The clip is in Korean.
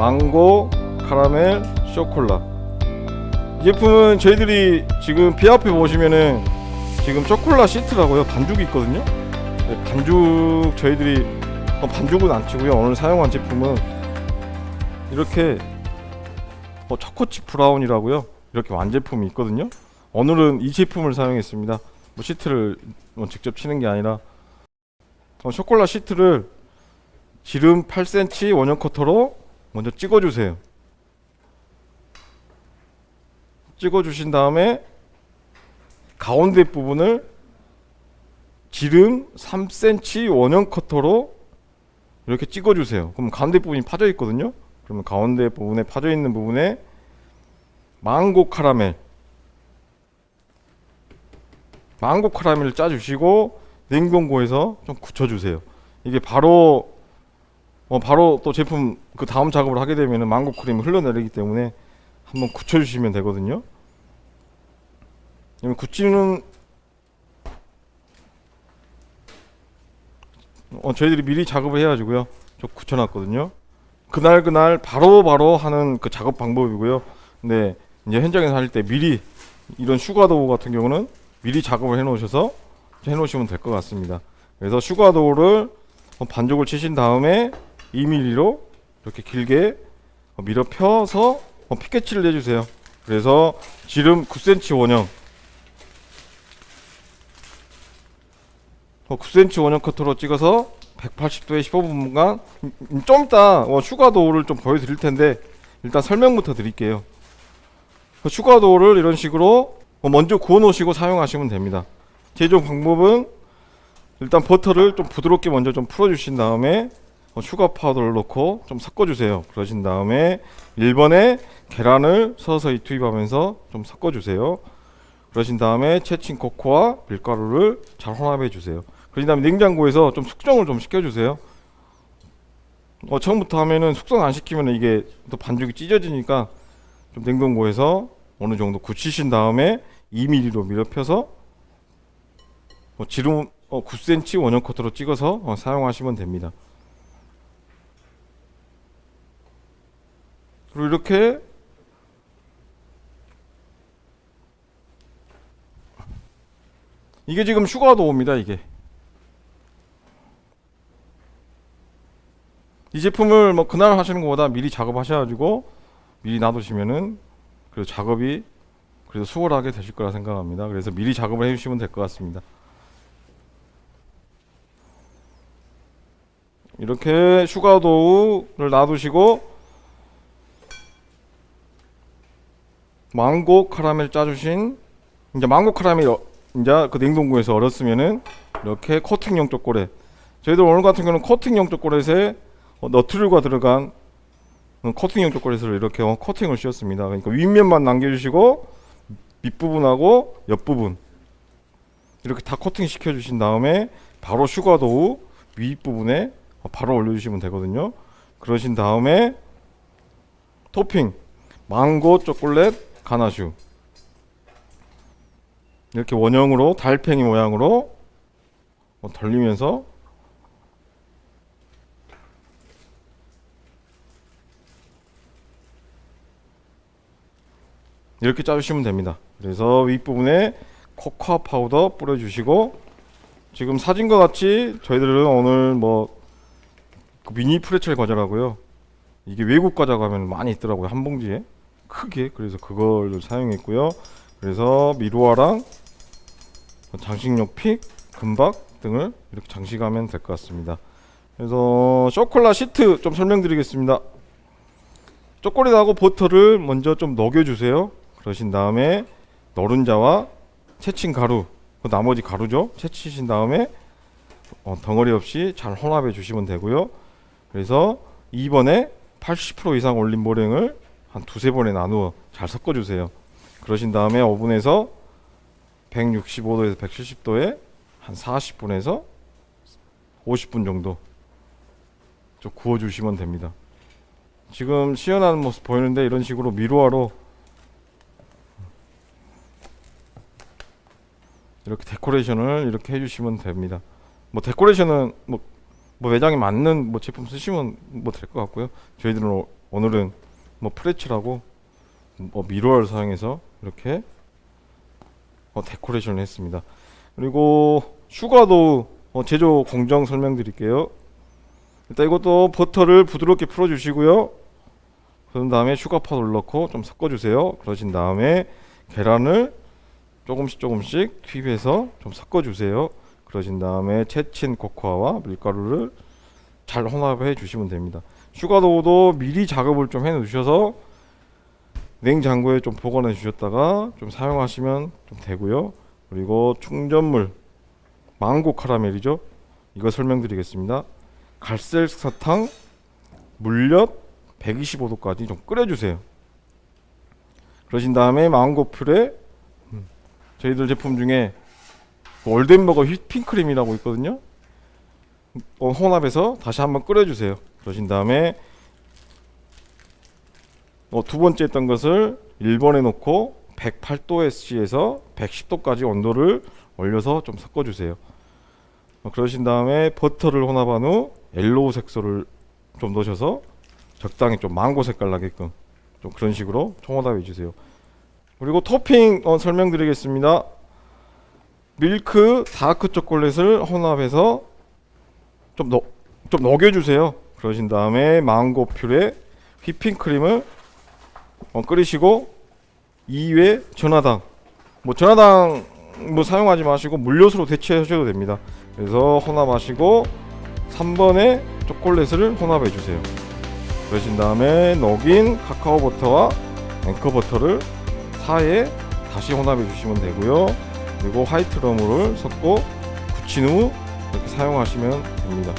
망고 카라멜 쇼콜라. 이 제품은 저희들이 지금 비 앞에 보시면은 지금 초콜라 시트라고요. 반죽이 있거든요. 네, 반죽 저희들이 어, 반죽은 안 치고요. 오늘 사용한 제품은 이렇게 어, 초코칩 브라운이라고요. 이렇게 완제품이 있거든요. 오늘은 이 제품을 사용했습니다. 뭐 시트를 뭐 직접 치는 게 아니라 어, 쇼콜라 시트를 지름 8cm 원형 커터로 먼저 찍어주세요. 찍어주신 다음에 가운데 부분을 지름 3cm 원형 커터로 이렇게 찍어주세요. 그럼 가운데 부분이 파져 있거든요. 그러면 가운데 부분에 파져 있는 부분에 망고 카라멜, 망고 카라멜을 짜주시고 냉동고에서 좀 굳혀주세요. 이게 바로 어, 바로 또 제품 그 다음 작업을 하게 되면은 망고 크림이 흘러내리기 때문에 한번 굳혀주시면 되거든요. 굳히는 어, 저희들이 미리 작업을 해가지고요. 좀 굳혀놨거든요. 그날 그날 바로 바로 하는 그 작업 방법이고요. 근데 이제 현장에서 할 때 미리 이런 슈가도우 같은 경우는 미리 작업을 해놓으셔서 해놓으시면 될 것 같습니다. 그래서 슈가도우를 반죽을 치신 다음에 2mm로 이렇게 길게 밀어 펴서 피켓치를 내주세요. 그래서 지름 9cm 원형 9cm 원형 커터로 찍어서 180도에 15분간 음, 좀 이따 어, 슈가도우를 좀 보여드릴 텐데 일단 설명부터 드릴게요. 그 슈가도우를 이런 식으로 먼저 구워 놓으시고 사용하시면 됩니다. 제조 방법은 일단 버터를 좀 부드럽게 먼저 좀 풀어주신 다음에 어, 슈가 파우더를 넣고 좀 섞어주세요. 그러신 다음에 1번에 계란을 서서히 투입하면서 좀 섞어주세요. 그러신 다음에 채친 코코아 밀가루를 잘 혼합해 주세요. 그러신 다음에 냉장고에서 좀 숙성을 좀 시켜주세요. 어, 처음부터 하면은 숙성 안 시키면 이게 또 반죽이 찢어지니까 좀 냉동고에서 어느 정도 굳히신 다음에 2mm로 밀어 펴서 어, 지름 어, 9cm 원형 커터로 찍어서 어, 사용하시면 됩니다. 그리고 이렇게 이게 지금 슈가도우입니다. 이게 이 제품을 뭐 그날 하시는 것보다 미리 작업하셔가지고 미리 놔두시면은 그 작업이 그래도 수월하게 되실 거라 생각합니다. 그래서 미리 작업을 해주시면 될 것 같습니다. 이렇게 슈가도우를 놔두시고 망고 카라멜 짜주신 이제 망고 카라멜 어- 이제 그 냉동고에서 얼었으면은 이렇게 코팅용 초콜릿 저희들 오늘 같은 경우는 코팅용 초콜릿에 어, 너트류가 들어간 어, 코팅용 초콜릿을 이렇게 어, 코팅을 씌웠습니다. 그러니까 윗면만 남겨주시고 밑부분하고 옆부분 이렇게 다 코팅 시켜주신 다음에 바로 슈가도우 윗부분에 어, 바로 올려주시면 되거든요. 그러신 다음에 토핑 망고 초콜릿 가나슈 이렇게 원형으로 달팽이 모양으로 어, 돌리면서 이렇게 짜주시면 됩니다. 그래서 윗부분에 코코아 파우더 뿌려주시고 지금 사진과 같이 저희들은 오늘 뭐그 미니 프레첼 과자라고요. 이게 외국 과자 가 면 많이 있더라고요 한 봉지에 크게 그래서 그걸 사용했고요. 그래서 미루아랑 장식용 픽, 금박 등을 이렇게 장식하면 될 것 같습니다. 그래서 쇼콜라 시트 좀 설명드리겠습니다. 초콜릿하고 버터를 먼저 좀 녹여주세요. 그러신 다음에 노른자와 채친 가루, 그 나머지 가루죠. 채치신 다음에 어, 덩어리 없이 잘 혼합해 주시면 되고요. 그래서 2번에 80% 이상 올린 모랭을 한 두세 번에 나누어 잘 섞어 주세요. 그러신 다음에 오븐에서 165도에서 170도에 한 40분에서 50분 정도 좀 구워 주시면 됩니다. 지금 시연하는 모습 보이는데 이런 식으로 미루화로 이렇게 데코레이션을 이렇게 해주시면 됩니다. 뭐 데코레이션은 뭐, 뭐 매장에 맞는 뭐 제품 쓰시면 뭐 될 것 같고요. 저희들은 오- 오늘은 뭐 프레첼하고 뭐 미러를 사용해서 이렇게 어, 데코레이션을 했습니다. 그리고 슈가도 어, 제조 공정 설명드릴게요. 일단 이것도 버터를 부드럽게 풀어주시고요. 그런 다음에 슈가 파우더를 넣고 좀 섞어주세요. 그러신 다음에 계란을 조금씩 조금씩 투입해서 좀 섞어주세요. 그러신 다음에 채친 코코아와 밀가루를 잘 혼합해 주시면 됩니다. 슈가도우도 미리 작업을 좀 해 놓으셔서 냉장고에 좀 보관해 주셨다가 좀 사용하시면 좀 되고요. 그리고 충전물 망고 카라멜이죠. 이거 설명드리겠습니다. 갈색 사탕 물엿 125도까지 좀 끓여주세요. 그러신 다음에 망고 퓨레 음, 저희들 제품 중에 월덴버거 휘핑크림이라고 있거든요. 어, 혼합해서 다시 한번 끓여주세요. 그러신 다음에 어, 두 번째 했던 것을 1번에 놓고 108도SC에서 110도까지 온도를 올려서 좀 섞어주세요. 어, 그러신 다음에 버터를 혼합한 후 옐로우 색소를 좀 넣으셔서 적당히 좀 망고 색깔 나게끔 좀 그런 식으로 총호답해 주세요. 그리고 토핑 어, 설명드리겠습니다. 밀크 다크 초콜릿을 혼합해서 좀, 넣, 좀 녹여주세요. 그러신 다음에 망고 퓨레 휘핑크림을 어, 끓이시고 2회 전화당 뭐 전화당 뭐 사용하지 마시고 물엿으로 대체하셔도 됩니다. 그래서 혼합하시고 3번에 초콜릿을 혼합해 주세요. 그러신 다음에 녹인 카카오 버터와 앵커 버터를 4에 다시 혼합해 주시면 되고요. 그리고 화이트 럼을 섞고 굳힌 후 이렇게 사용하시면 됩니다.